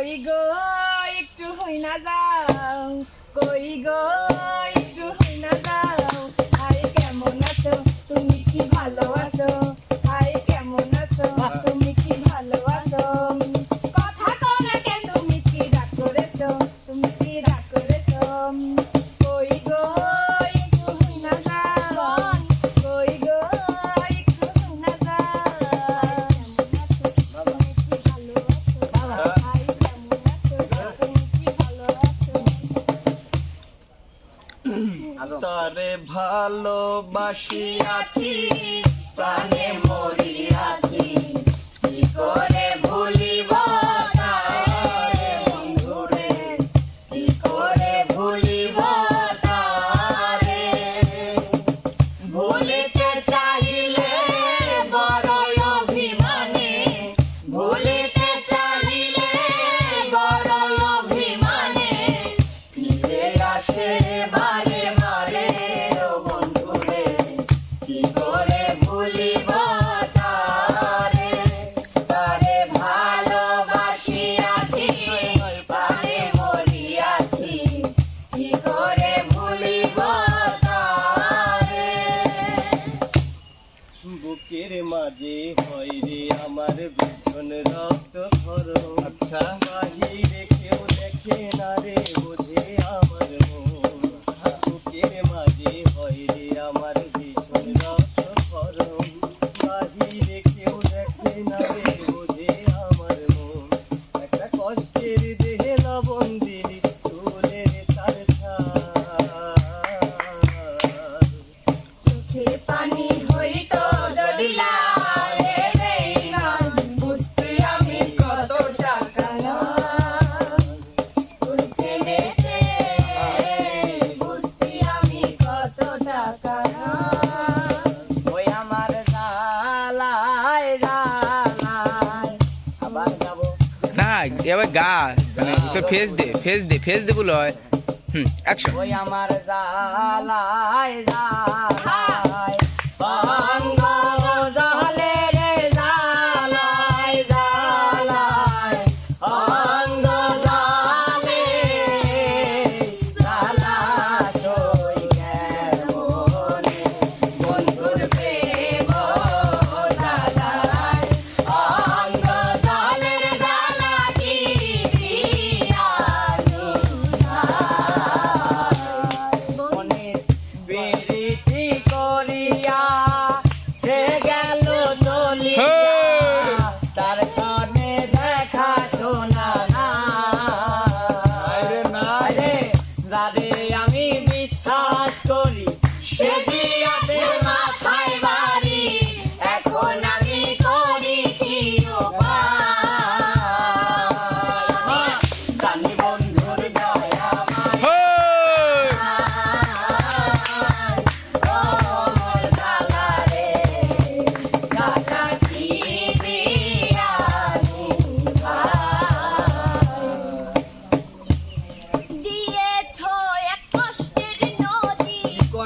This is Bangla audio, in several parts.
কই গো একটু হই না যাও। কই গো তারে ভালোবাসি আছি প্রাণে মরি আছি। কি করে মাঝে হয় রে আমার ভীষণ রক্ত ভরো আচ্ছা বাহিরে কেউ দেখে না রে, বোঝে আমার ফেস দে ফেস দে ফেস দে বলে হয়। হুম অ্যাকশন ওই আমার জালায় জালায় বাংলা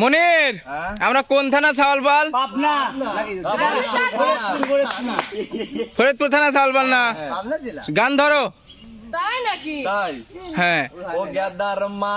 মনির হ্যাঁ? আমরা কোন থানা সাওয়ালপাল? ফরিদপুর থানা সাওয়ালপাল না? হ্যাঁ, হ্যাঁ। গান ধরো। তাই নাকি? হ্যাঁ। ও গ্যাদার মা।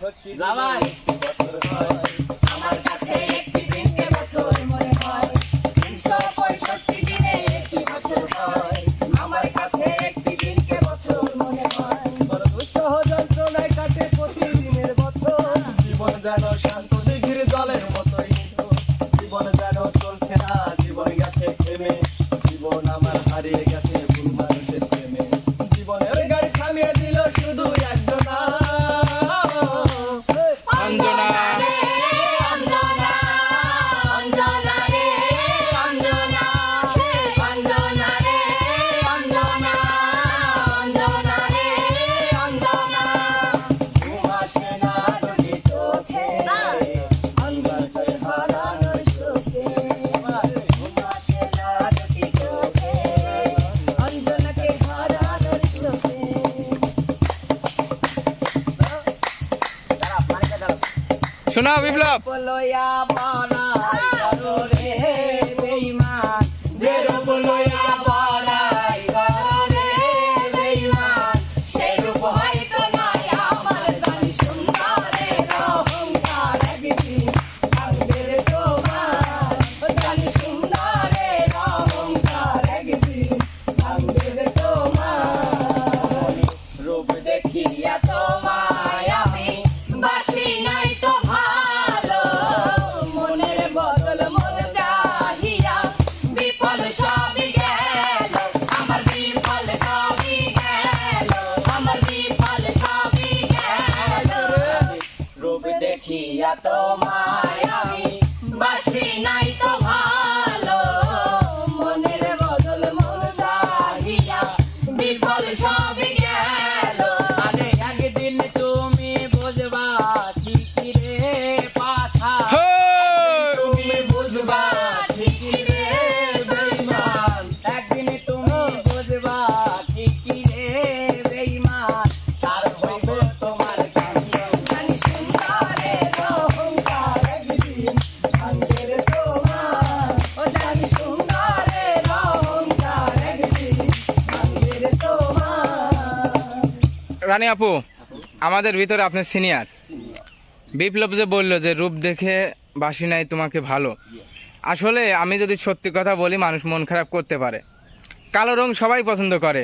ভক্তি জামাই শোনাও বিপ্লব। রানী আপু আমাদের ভিতরে আপনি সিনিয়র বিপ্লব যে বলল যে রূপ দেখে বাসি নাই তোমাকে ভালো। আসলে আমি যদি সত্যি কথা বলি মানুষ মন খারাপ করতে পারে। কালো রং সবাই পছন্দ করে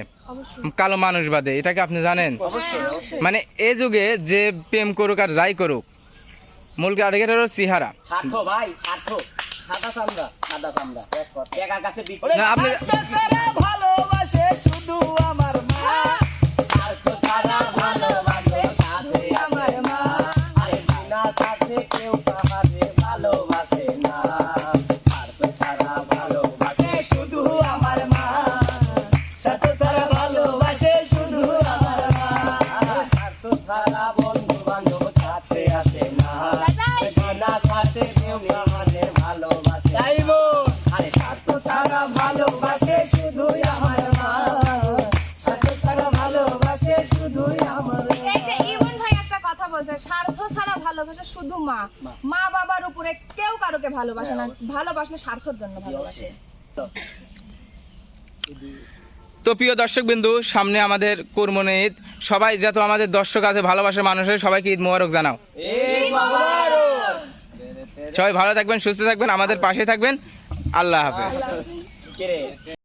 কালো মানুষ বাদে এটাকে আপনি জানেন? অবশ্যই। মানে এ যুগে যে প্রেম করুক আর যাই করুক মূল টার্গেট হলো চেহারা। ভাই সাদা সাদা কাছে আপনি ভালোবাসে শুধু আমার শুধু মা। মা। বাবার উপরে কেউ কারোকে ভালোবাসে না। ভালোবাসলে স্বার্থের জন্য ভালোবাসে। তো প্রিয় দর্শক বিন্দু সামনে আমাদের কুরমনে ঈদ সবাই যত আমাদের দর্শক আছে ভালোবাসার মানুষের সবাইকে ঈদ মোবারক জানাও। সবাই ভালো থাকবেন সুস্থ থাকবেন আমাদের পাশে থাকবেন। আল্লাহ হাফেজ।